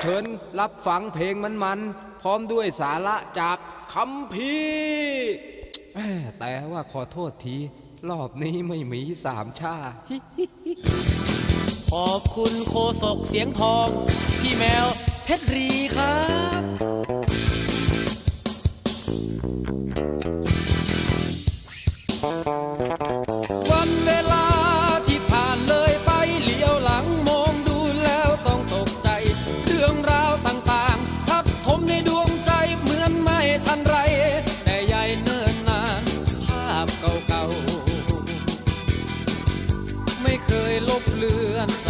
เชิญรับฟังเพลงมันๆพร้อมด้วยสาระจากคำพีแต่ว่าขอโทษที รอบนี้ไม่มีสามชา ขอบคุณโคศกเสียงทอง พี่แมวเพชรรีครับ ลบเลือนใจ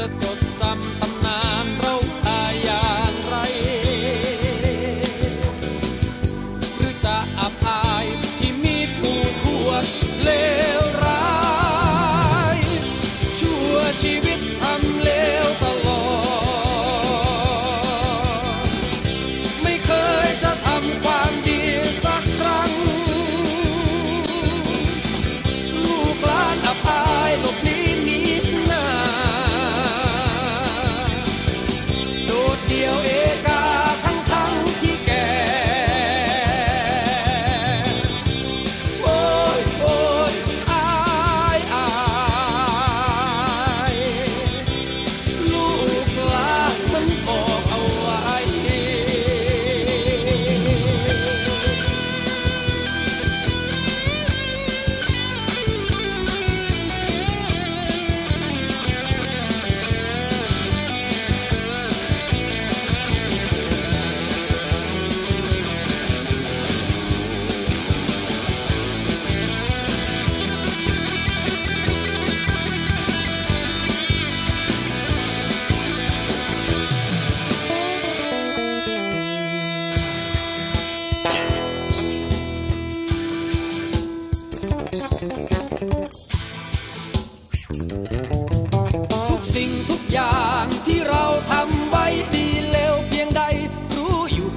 tanto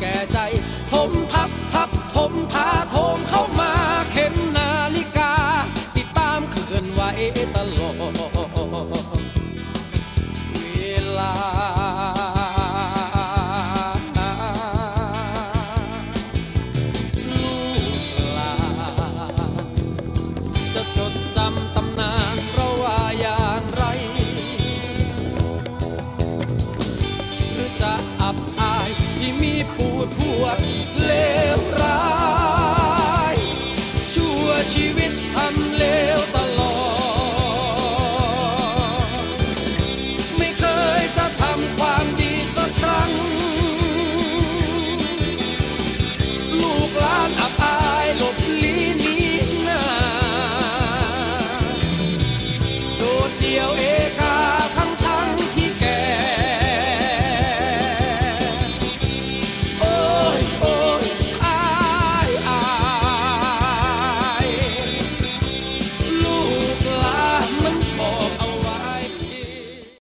แก่ใจ ถมทับทับถมทาโถมเข้ามาเข็มนาฬิกา ติดตามเคลื่อนไหวตลอด